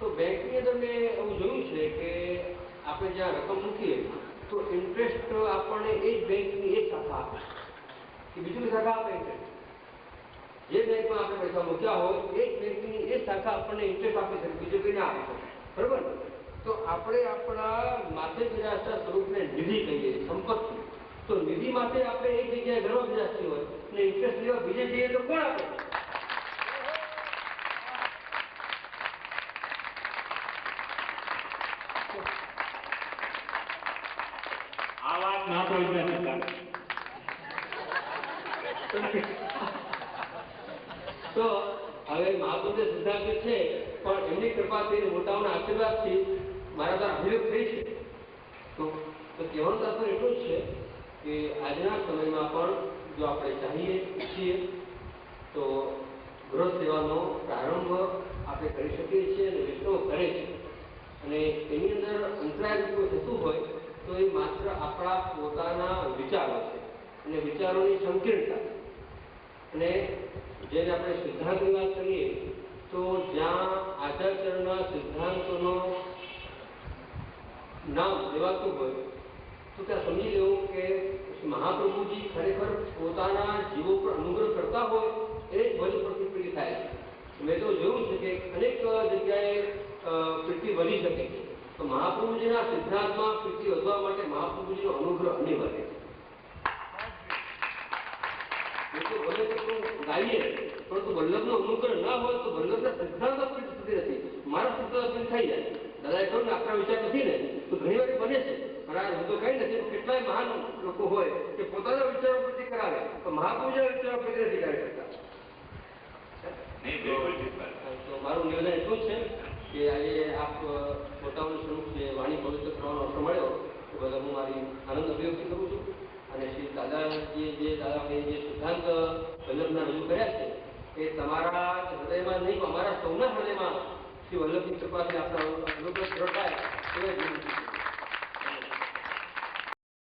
તો બેંકની અંદર મેં એવું જોયું છે કે આપણે જ્યાં રકમ મૂકીએ, તો ઇન્ટરેસ્ટ આપણને એ જ બેંકની એ જ શાખા આપે કે બીજું શાખા આપે ઇન્ટરેસ્ટ જે બેંકમાં આપણે પૈસા મૂક્યા હોય, એ જ બેંકની એ શાખા આપણને ઇન્ટરેસ્ટ આપી શકે બીજું કંઈ ના આપી બરોબર? તો આપણે આપણા માથે બિરાજતા સ્વરૂપને નિધિ કહીએ, સંપત્તિ. તો નિધિ માટે આપણે એક જગ્યાએ ઘણો બિરાજતી હોય અને ઇન્ટરેસ્ટ લેવા બીજે જઈએ તો કોણ આપે? આ વાત ના તો જ તો હવે મહાબુદ્ધ સિદ્ધાંત છે, પણ એમની કૃપાથી મોટાઓના આશીર્વાદથી મારા દ્વારા અભિયોગ થઈ છે. તો કહેવાનું તાત્પર્ય એટલું જ છે કે આજના સમયમાં પણ જો આપણે ચાહીએ છીએ તો ગૃહ સેવાનો પ્રારંભ આપણે કરી શકીએ છીએ અને વિષ્ણુ કરે છે. અને એની અંદર અંતરાય થતું હોય તો એ માત્ર આપણા પોતાના વિચારો છે અને વિચારોની સંકીર્ણતા અને જેને આપણે સિદ્ધાંતની વાત કરીએ, તો જ્યાં આચાર્યના સિદ્ધાંતોનો નામ લેવાતું હોય, તો ત્યાં સમજી લેવું કે મહાપ્રભુજી ખરેખર પોતાના જીવો પર અનુગ્રહ કરતા હોય, એ જ ભજ પ્રતિક્રિયા થાય છે મેં તો જોયું છે કે અનેક જગ્યાએ અ, પ્રીતિ વધી શકે છે તો મહાપ્રભુજીના સિદ્ધાંતમાં પ્રીતિ વધવા માટે મહાપ્રભુજીનો અનુગ્રહ અનિવાર્ય છે. તો ભલે કેટલું ગાઈએ પરંતુ વલ્લભનો અનુગ્રહ ના હોય તો વલ્લભના સિદ્ધાંત અપીલ થતી નથી. મારા સિદ્ધાંત અપીલ થઈ જાય. દાદાએ કહ્યું ને આપણા વિચાર નથી ને? તો ઘણી વાર બને છે. પણ હું તો કઈ નથી કેટલાય મહાન લોકો હોય કે પોતાના વિચારો પ્રતિ કરાવે તો મહાપુરુષના વિચારો પ્રતિ નથી કરી શકતા. મારું નિર્ણય શું છે. કે આજે આપ પોતાનું સ્વરૂપ છે વાણી પવિત્ર કરવાનો અવસર મળ્યો એ બદલ હું મારી આનંદ અભિવ્યક્તિ કરું છું અને શ્રી દાદાજીએ જે દાદાભાઈ જે સિદ્ધાંત વલ્લભના રજૂ કર્યા છે, એ તમારા હૃદયમાં નહીં, અમારા સૌના હૃદયમાં શ્રી વલ્લભની કૃપાથી આપણા અનુભવ દ્રઢ થાય એ.